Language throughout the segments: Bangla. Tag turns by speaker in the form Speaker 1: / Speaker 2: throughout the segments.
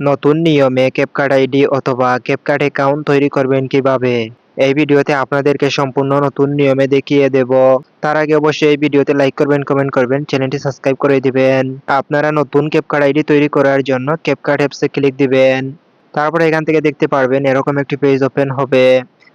Speaker 1: নতুন নিয়মে ক্যাপকাট আইডি অথবা ক্যাপকাট অ্যাকাউন্ট তৈরি করবেন কীভাবে? এই ভিডিওতে আপনাদেরকে সম্পূর্ণ নতুন নিয়মে দেখিয়ে দেব। তার আগে অবশ্যই এই ভিডিওতে লাইক করবেন কমেন্ট করবেন চ্যানেলটি সাবস্ক্রাইব করে দিবেন। আপনারা নতুন ক্যাপকাট আইডি তৈরি করার জন্য ক্যাপকাট অ্যাপসে ক্লিক দিবেন। তারপরে এখান থেকে দেখতে পারবেন এরকম একটি পেজ ওপেন হবে।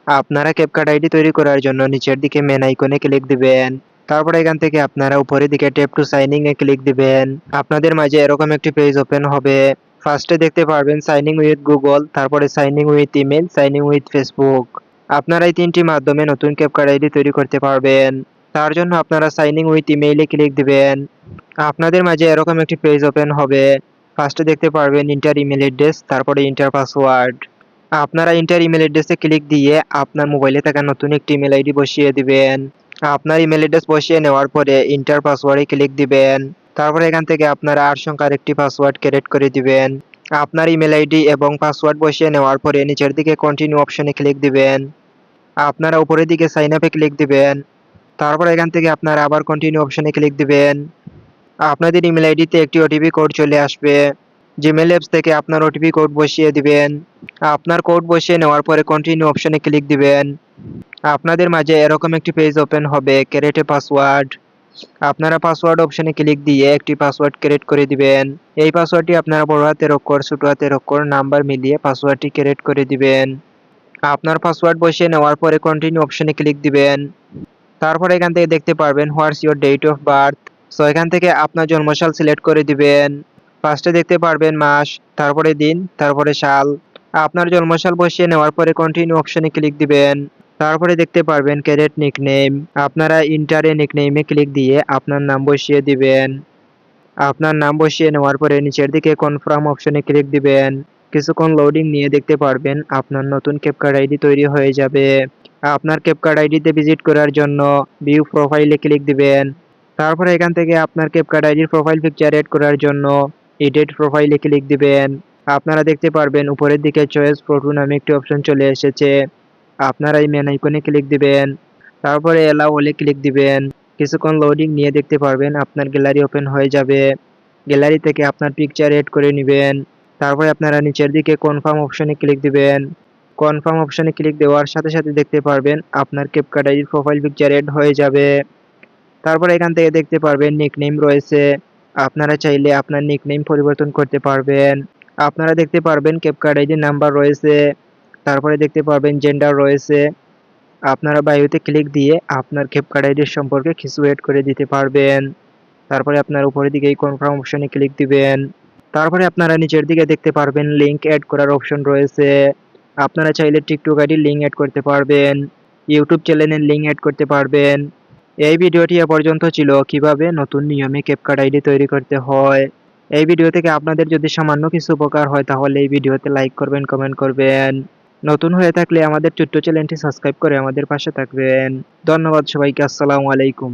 Speaker 1: আপনারা ক্যাপকাট আইডি তৈরি করার জন্য নিচের দিকে মেন আইকনে ক্লিক দিবেন। তারপরে এখান থেকে আপনারা উপরের দিকে ট্যাপ টু সাইনিং এ ক্লিক দিবেন। আপনাদের মাঝে এরকম একটি পেজ ওপেন হবে। ফার্স্টে দেখতে পারবেন সাইনিং উইথ গুগল তারপরে sign in with email sign in with Facebook আপনারা এই তিনটি মাধ্যমে নতুন ক্যাপকাট আইডি তৈরি করতে পারবেন। তার জন্য আপনারা সাইনিং উইথ ইমেইলে ক্লিক দিবেন। আপনাদের মাঝে এরকম একটি পেজ ওপেন হবে। ফার্স্টে দেখতে পারবেন ইন্টার ইমেল অ্যাড্রেস তারপরে ইন্টার পাসওয়ার্ড আপনারা ইন্টার ইমেল অ্যাড্রেসে ক্লিক দিয়ে আপনার মোবাইলে থাকা নতুন একটি ইমেল আইডি বসিয়ে দিবেন। আপনার ইমেল অ্যাড্রেস বসিয়ে নেওয়ার পরে ইন্টার পাসওয়ার্ডে ক্লিক দিবেন। তারপরে এখান থেকে আপনারা আট সংখ্যার একটি পাসওয়ার্ড ক্রিয়েট করে দিবেন। আপনার ইমেল আইডি এবং পাসওয়ার্ড বসিয়ে নেওয়ার পরে নিচের দিকে কন্টিনিউ অপশনে ক্লিক দিবেন। আপনারা উপরের দিকে সাইন আপে ক্লিক দিবেন। তারপর এখান থেকে আপনারা আবার কন্টিনিউ অপশনে ক্লিক দিবেন। আপনাদের ইমেল আইডিতে একটি ওটিপি কোড চলে আসবে। জিমেল অ্যাপস থেকে আপনার ওটিপি কোড বসিয়ে দিবেন। আপনার কোড বসিয়ে নেওয়ার পরে কন্টিনিউ অপশনে ক্লিক দিবেন। আপনাদের মাঝে এরকম একটি পেজ ওপেন হবে ক্যারেটে পাসওয়ার্ড আপনারা পাসওয়ার্ড অপশনে ক্লিক দিয়ে একটি পাসওয়ার্ড ক্রিয়েট করে দিবেন। এই পাসওয়ার্ডটি আপনারা বড় হাতের অক্ষর, ছোট হাতের অক্ষর নাম্বার মিলিয়ে পাসওয়ার্ডটি ক্রিয়েট করে দিবেন। আপনার পাসওয়ার্ড বসিয়ে নেওয়ার পরে কন্টিনিউ অপশনে ক্লিক দিবেন। তারপরে এখান থেকে দেখতে পারবেন what's your date of birth so এখান থেকে আপনার জন্মসাল সিলেক্ট করে দিবেন। ফার্স্টে দেখতে পারবেন মাস, তারপরে দিন, তারপরে সাল। আপনার জন্মসাল বসিয়ে নেওয়ার পরে কন্টিনিউ অপশনে ক্লিক দিবেন। তারপরে দেখতে পারবেন ক্যারেট নিকনেম আপনারা ইন্টারে নিকনেমে ক্লিক দিয়ে আপনার নাম বসিয়ে দিবেন। আপনার নাম বসিয়ে নেওয়ার পরে নিচের দিকে কনফার্ম অপশনে ক্লিক দিবেন। কিছুক্ষণ লোডিং নিয়ে দেখতে পারবেন আপনার নতুন ক্যাপকার্ড আইডি তৈরি হয়ে যাবে। আপনার ক্যাপকার্ড আইডিতে ভিজিট করার জন্য ভিউ প্রোফাইলে ক্লিক দিবেন। তারপরে এখান থেকে আপনার ক্যাপকার্ড আইডির প্রোফাইল পিকচার এড করার জন্য এডিট প্রোফাইলে ক্লিক দিবেন। আপনারা দেখতে পারবেন উপরের দিকে চয়েস ফটো নামে একটি অপশন চলে এসেছে। আপনারা এই মেন আইকনে ক্লিক দিবেন, তারপরে এলাও হলে ক্লিক দিবেন। কিছুক্ষণ লোডিং নিয়ে দেখতে পারবেন, আপনার গ্যালারি ওপেন হয়ে যাবে। গ্যালারি থেকে আপনার পিকচার এড করে নেবেন। তারপরে আপনারা নিচের দিকে কনফার্ম অপশনে ক্লিক দিবেন। কনফার্ম অপশনে ক্লিক দেওয়ার সাথে সাথে দেখতে পারবেন, আপনার ক্যাপকাট আইডির প্রোফাইল পিকচার এড হয়ে যাবে। তারপরে এখান থেকে দেখতে পারবেন নিকনেম রয়েছে। আপনারা চাইলে আপনার নিকনেম পরিবর্তন করতে পারবেন। আপনারা দেখতে পারবেন ক্যাপকাট আইডির নাম্বার রয়েছে। তারপরে দেখতে পারবেন জেন্ডার রয়েছে। আপনারা বায়ুতে ক্লিক দিয়ে আপনার ক্যাপকাট আইডির সম্পর্কে কিছু এড করে দিতে পারবেন। তারপরে আপনার উপরের দিকে এই কনফার্ম অপশনে ক্লিক দিবেন। তারপরে আপনারা নিচের দিকে দেখতে পারবেন লিংক অ্যাড করার অপশন রয়েছে। আপনারা চাইলে টিকটক আইডির লিঙ্ক অ্যাড করতে পারবেন ইউটিউব চ্যানেলের লিঙ্ক অ্যাড করতে পারবেন। এই ভিডিওটি এ পর্যন্ত ছিল। কীভাবে নতুন নিয়মে ক্যাপকাট আইডি তৈরি করতে হয়? এই ভিডিও থেকে আপনাদের যদি সামান্য কিছু উপকার হয়, তাহলে এই ভিডিওতে লাইক করবেন কমেন্ট করবেন। নতুন হয়ে থাকলে আমাদের ছোট্ট চ্যানেলটি সাবস্ক্রাইব করে আমাদের পাশে থাকবেন। ধন্যবাদ সবাইকে, আসসালামু আলাইকুম।